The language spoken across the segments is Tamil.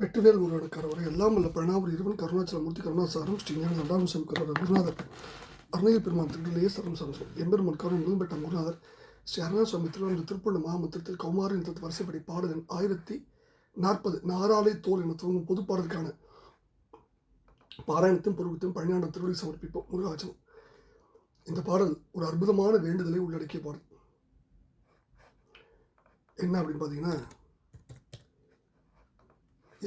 வெட்டுவேல் முருகனுக்காரவரை எல்லாம் வல்ல பிரணாபுரி இருவன் கருணாச்சலமூர்த்தி கருணாசாரம் ஸ்ரீஞான ரெண்டாம் சங்கரவர் குருநாதர் அருணகிரி பெருமான் திருடலையே சரம் சரம் எம்பெருமான் கருண் முதல்பெற்ற குருநாதர் ஸ்ரீ அருணாசுவாமி திருவனந்த திருப்பூர்ண மாமத்திரத்தில் கௌமாரி என்ற வரிசைப்படி பாடலின் ஆயிரத்தி நாற்பது நாராளை தோல் என துவங்கும் பொது பாடலுக்கான பாராயணத்தையும் பொருவத்தையும் பழனியாண்ட திருவடி சமர்ப்பிப்போம். முருகாச்சலம். இந்த பாடல் ஒரு அற்புதமான வேண்டுதலை உள்ளடக்கிய பாடல். என்ன அப்படின்னு பார்த்தீங்கன்னா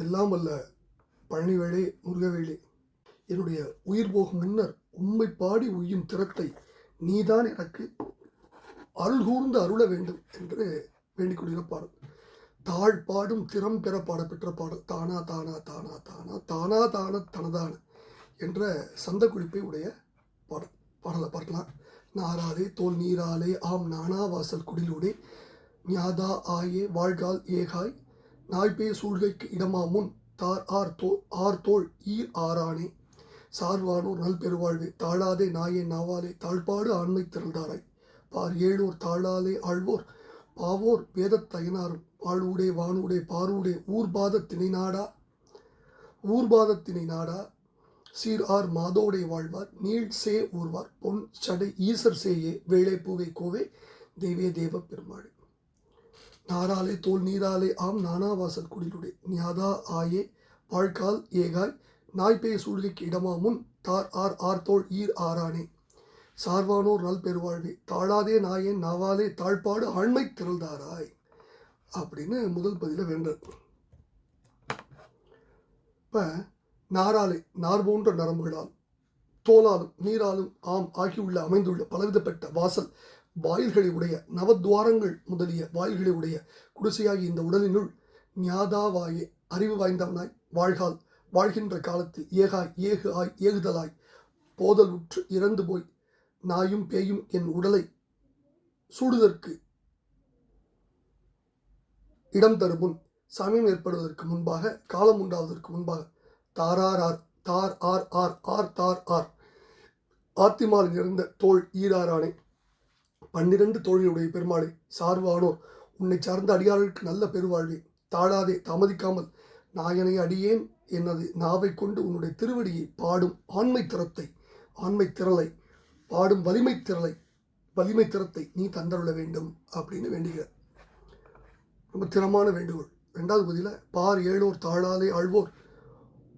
எல்லாம் அல்ல. பழனிவேளே முருகவேளே என்னுடைய உயிர் போகும் முன்னர் உண்மை பாடி உய்யும் திறத்தை நீதான் எனக்கு அருள் கூர்ந்து அருள வேண்டும் என்று வேண்டிக் கொள்கிற பாடல். தாழ் பாடும் திறம் பெற பாடப்பெற்ற பாடல். தானா தானா தானா தானா தானா தான தனதான என்ற சந்த குறிப்பை உடைய பாடல். பாடலை பார்க்கலாம். நாராலே தோல் நீராலே ஆம் நானா வாசல் குடிலூடே ஞாதா ஆயே வாழ்கால் ஏகாய் நாய்பே சூழ்கைக்கு இடமா முன் தார் ஆர் தோ ஆர் தோள் ஈர் ஆறானே. சார்வானோர் நல்பெருவாழ்வே தாழாதே நாயே நாவாலே தாழ்பாடு ஆண்மை திரள்தாராய் பார் ஏழூர் தாழாலே ஆழ்வோர் பாவோர் வேதத்தயனாரும் வாழ்வுடே வானூடே பாரூடே ஊர்பாதத்தினை நாடா ஊர்பாதத்தினை நாடா சீர் ஆர் மாதோடே வாழ்வார் நீள் சே ஊர்வார் பொன் சடை ஈசர் சேயே வேளை பூவே கோவே தேவே தேவ பெருமாள். நாராலே தோல் நீராலே ஆம் நானாவாசல் குடிலுடே. ஞாதா ஆயே வாழ்கால் ஏகாய் நாய்பேய சூழ்கைக்கு இடமா முன் தார் ஆர் ஆர் தோல் ஈர் ஆறானே. சார்வானோர் நல் பெருவாழ்வே தாழாதே நாயேன் நாவாலே தாழ்பாடு ஆண்மை திரள்தாராய். அப்படின்னு முதல் பதில வேண்டர் இப்போ நாராலே நார் போன்ற நரம்புகளால் தோலாலும் நீராலும் ஆம் ஆகியுள்ள அமைந்துள்ள பலவிதப்பட்ட வாசல் வாயில்களை உடைய நவத்வாரங்கள் முதலிய வாயில்களை உடைய குடிசையாகிய இந்த உடலினுள் ஞாதாவாயே அறிவு வாய்ந்தவனாய் வாழ்கால். வாழ்கின்ற காலத்தில் ஏகாய் ஏகு ஆய் ஏகுதலாய் போதல் உற்று இறந்து போய் நாயும் பேயும் என் உடலை சூடுதற்கு இடம் தரும் முன் சமயம் ஏற்படுவதற்கு முன்பாக காலம் உண்டாவதற்கு முன்பாக தாரார் ஆர் தார் ஆர் ஆர் ஆர் தார் ஆர். ஆத்திமால் நிறைந்த தோல் ஈராரானே பன்னிரண்டு தோழியுடைய பெருமாளை சார்வானோர் உன்னை சார்ந்த அடியார்களுக்கு நல்ல பெருவாழ்வே. தாழாதே தாமதிக்காமல் நாயனை அடியேன் எனது நாவை கொண்டு உன்னுடைய திருவடியை பாடும் ஆண்மை திறத்தை ஆண்மை திரளை பாடும் வலிமை திரளை வலிமை திறத்தை நீ தந்தருள வேண்டும் அப்படின்னு வேண்டுகிறார். ரொம்ப திறமான வேண்டுகோள். ரெண்டாவது பதில பார் ஏழோர் தாழாதே ஆழ்வோர்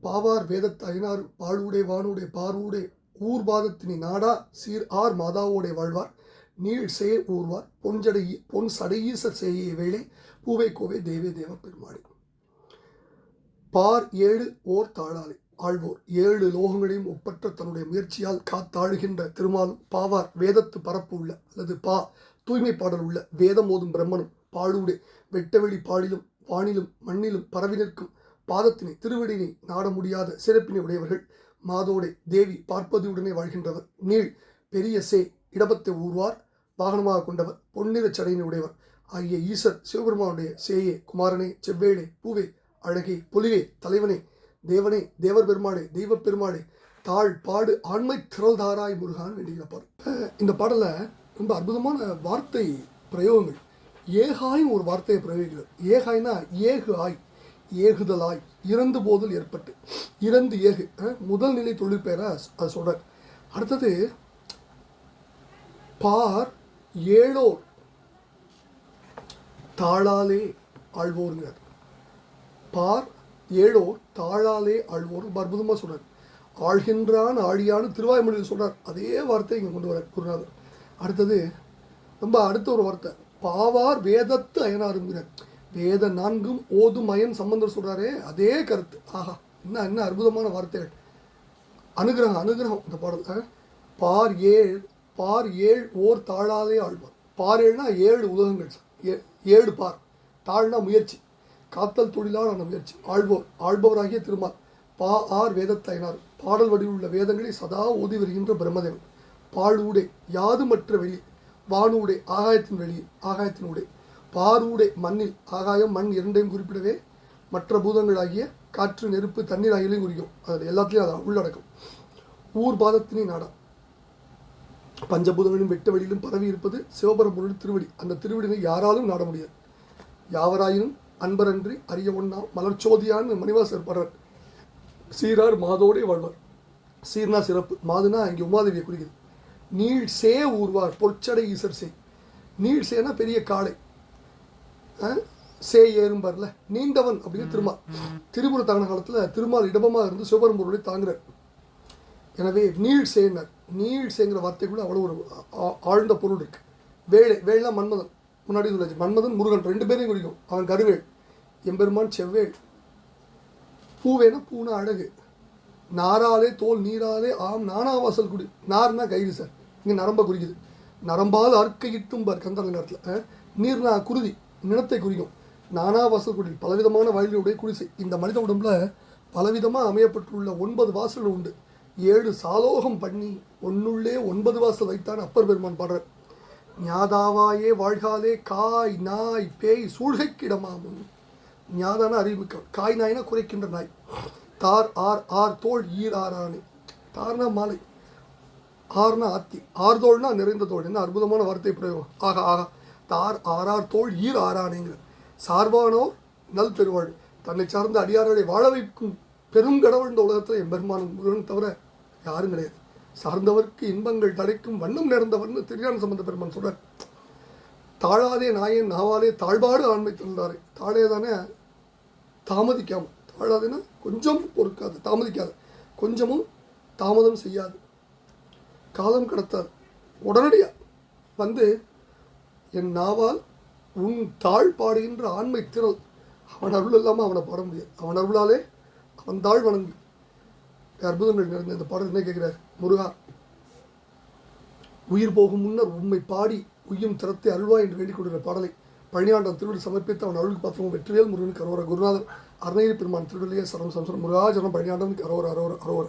பாவார் வேதத் அயனார் வானுடைய வானூடே பார்வூடே ஊர்பாதத்தினி நாடா சீர் ஆர் மாதாவோடைய வாழ்வார். நீள் சேர் ஊர்வார் பொன்ஜடை பொன் சடையீசர் செய்ய வேளை பூவை கோவை தேவே தேவ பெருமாளே. பார் ஏழு ஓர் தாழாளி ஆழ்வோர் ஏழு லோகங்களையும் ஒப்பற்ற தன்னுடைய முயற்சியால் காத்தாழுகின்ற திருமாலும் பாவார் வேதத்து பரப்பு உள்ள அல்லது பா தூய்மை பாடல் உள்ள வேதம் ஓதும் பிரம்மனும் பாழூடே வெட்டவெளி பாடிலும் வானிலும் மண்ணிலும் பரவி நிற்கும் பாதத்தினை திருவடியினை நாட முடியாத சிறப்பினை உடையவர்கள் மாதோடே தேவி பார்ப்பதியுடனே வாழ்கின்றவர். நீள் பெரிய சே இடபத்தை ஊர்வார் வாகனமாக கொண்டவர் பொன்னிற சடையினை உடையவர். ஆகிய ஈசர் சிவபெருமானுடைய சேயே குமாரனே செவ்வேளே பூவே அழகே பொலிவே தலைவனே தேவனே தேவர் பெருமாளே தெய்வ பெருமாளே தாழ் பாடு ஆண்மை திரள்தாராய் முருகான் வேண்டுகிற இந்த பாடலில் ரொம்ப அற்புதமான வார்த்தை பிரயோகங்கள். ஏகாயும் ஒரு வார்த்தையை பிரயோகிக்கிறார். ஏகாய்னா ஏகு ஆய் ஏகுதலாய் இறந்து போதல் ஏற்பட்டு இறந்து ஏகு முதல் நிலை தொழில் பெயரை அது சொல்கிறார் அடுத்தது பார் ஏழோர். தாளாலே ஆழ்வோருங்கிறார் பார் ஏழோர் தாழாலே ஆழ்வோர் ரொம்ப அற்புதமாக சொல்கிறார் ஆழ்கின்றான் ஆழியான்னு திருவாய்மொழியில் சொல்கிறார் அதே வார்த்தை இங்கே கொண்டு வரார் குருநாதர். அடுத்தது ரொம்ப அடுத்த ஒரு வார்த்தை. பாவார் வேதத்து அயனாருங்கிறார். வேத நான்கும் ஓதும் அயன் சம்பந்தர் சொல்கிறாரே அதே கருத்து. ஆஹா என்ன என்ன அற்புதமான வார்த்தைகள். அனுகிரகம் அனுகிரகம் இந்த பாடல். பார் ஏழ் பார் ஏழ் ஓர் தாழாதே ஆழ்வார் பார் ஏழ்னா ஏழு உலகங்கள் ஏ- ஏழு பார். தாழ்னா முயற்சி. காத்தல் தொழிலான முயற்சி. ஆழ்வோர் ஆழ்பவராகிய திருமால். பா ஆர் வேதத்தைனார் பாடல் வடிவுள்ள வேதங்களை சதா ஓதி வருகின்ற பிரம்மதேவன். பாழூடே யாதுமற்ற வெளி. வானூடே ஆகாயத்தின் வெளி. ஆகாயத்தின் ஊடே. பாரூடே மண்ணில். ஆகாயம் மண் இரண்டையும் குறிப்பிடவே மற்ற பூதங்களாகிய காற்று நெருப்பு தண்ணீர் ஆகியலையும் குறிக்கும். அது எல்லாத்துலேயும் அதை உள்ளடக்கம். ஊர் பாதத்தினை நாடா. பஞ்சபூதங்களிலும் வெட்ட வெளியிலும் பரவி இருப்பது சிவபரம்பொருள் திருவடி. அந்த திருவடினை யாராலும் நாட முடியாது. யாவராயினும் அன்பரன்றி அரிய ஒண்ணா மலர்ச்சோதியான்னு மணிவாசர் பாடுறார் சீரார் மாதோடே வாழ்வார். சீர்னா சிறப்பு மாதுனா இங்கே உமாதேவியை குறிக்குது. நீள் சே ஊர்வார் பொற்சடை ஈசர் சே. நீள் சேனா பெரிய காளை. ஆ? சே ஏறும்பார்ல நீண்டவன் அப்படின்னு திருமால். திரிபுர தாங்கின காலத்தில் திருமால் இடபமாக இருந்து சிவபெரும்பொருளை தாங்குறார். எனவே நீள் சேனர் நீள் வார்த்தைக்குள்ளே அவ்வளோ ஒரு ஆழ்ந்த பொருள் இருக்குது வேலை வேலைனா மன்மதன். முன்னாடி சொல்லாச்சு மன்மதன் முருகன் ரெண்டு பேரையும் குறிக்கும். அவன் கருவேள் எம்பெருமான் செவ்வேள் பூவேனா பூனா அழகு. நாராலே தோல் நீராலே ஆம் நானாவாசல் குடி. நார்னா கயிறு சார். இங்கே நரம்பை குறிக்குது. நரம்பால் அற்கையிட்டும் பார் கந்தலங்கரத்தில் நீர்னா குருதி நிலத்தை குறிக்கும். நானாவாசல் குடி. பலவிதமான வயலுடைய குடிசை. இந்த மனித உடம்புல பலவிதமாக அமையப்பட்டுள்ள ஒன்பது வாசல்கள் உண்டு. ஏழு சாலோகம் பண்ணி ஒன்னுள்ளே ஒன்பது வாசல் வைத்தான் அப்பர் பெருமான் பாடுறார். ஞாதாவாயே வாழ்காலே காய் நாய் பேய் சூழ்கைக்கிடமாமுன் ஞாதான அறிவிக்க காய் நாய்னா குறைக்கின்ற நாய். தார் ஆர் ஆர் தோள் ஈர் ஆறானே தார்னா மாலை. ஆர்னா ஆத்தி. ஆர்தோள்னா நிறைந்த தோள். என்ன அற்புதமான வார்த்தை பிரயோகம். ஆகா ஆகா. தார் ஆறார் தோள் ஈர் ஆறானேங்கிற சார்பானோர் நல் பெருவாள் தன்னை சார்ந்த அடியார்களை வாழ வைக்கும் பெரும் கடவுள் இந்த உலகத்தில் எம்பெருமான் முருகன் தவிர யாரும் கிடையாது. சார்ந்தவர்க்கு இன்பங்கள் தடைக்கும் வண்ணம் நேர்ந்தவர்னு திருஞான சம்பந்த பெருமான் சொல்கிறார் தாழாதே நாயன் நாவாலே தாழ்பாடு ஆண்மை தந்தாரே. தாழே தானே தாமதிக்காமல் தாழாதேன்னா கொஞ்சம் பொறுக்காது தாமதிக்காது. கொஞ்சமும் தாமதம் செய்யாது. காலம் கடத்தாது. உடனடியாக வந்து என் நாவால் உன் தாழ் பாடுகின்ற ஆண்மை திரள் அவன் அருள் இல்லாமல் அவனை பாட முடியாது. அவன் அருளாலே அவன் தாழ் வணங்கு அற்புதங்கள் நிறைந்த இந்த பாடல் என்ன கேட்கிறார்? முருகா உயிர் போகும் முன்னர் உண்மை பாடி உய்யும் திறத்தை அல்வா என்று வேண்டிக் பாடலை பழனியாண்டம் திருவிழி சமர்ப்பித்து அவன் அருளுக்கு பாத்திரமும் வெற்றிவேல் முருகனுக்கு கரோர குருநாதர் அருணகிரி பெருமான் திருவிழியே சரம் சம்சரம் முருகாஜனம் பழனியாண்டம் கரோர அரோர அரோர.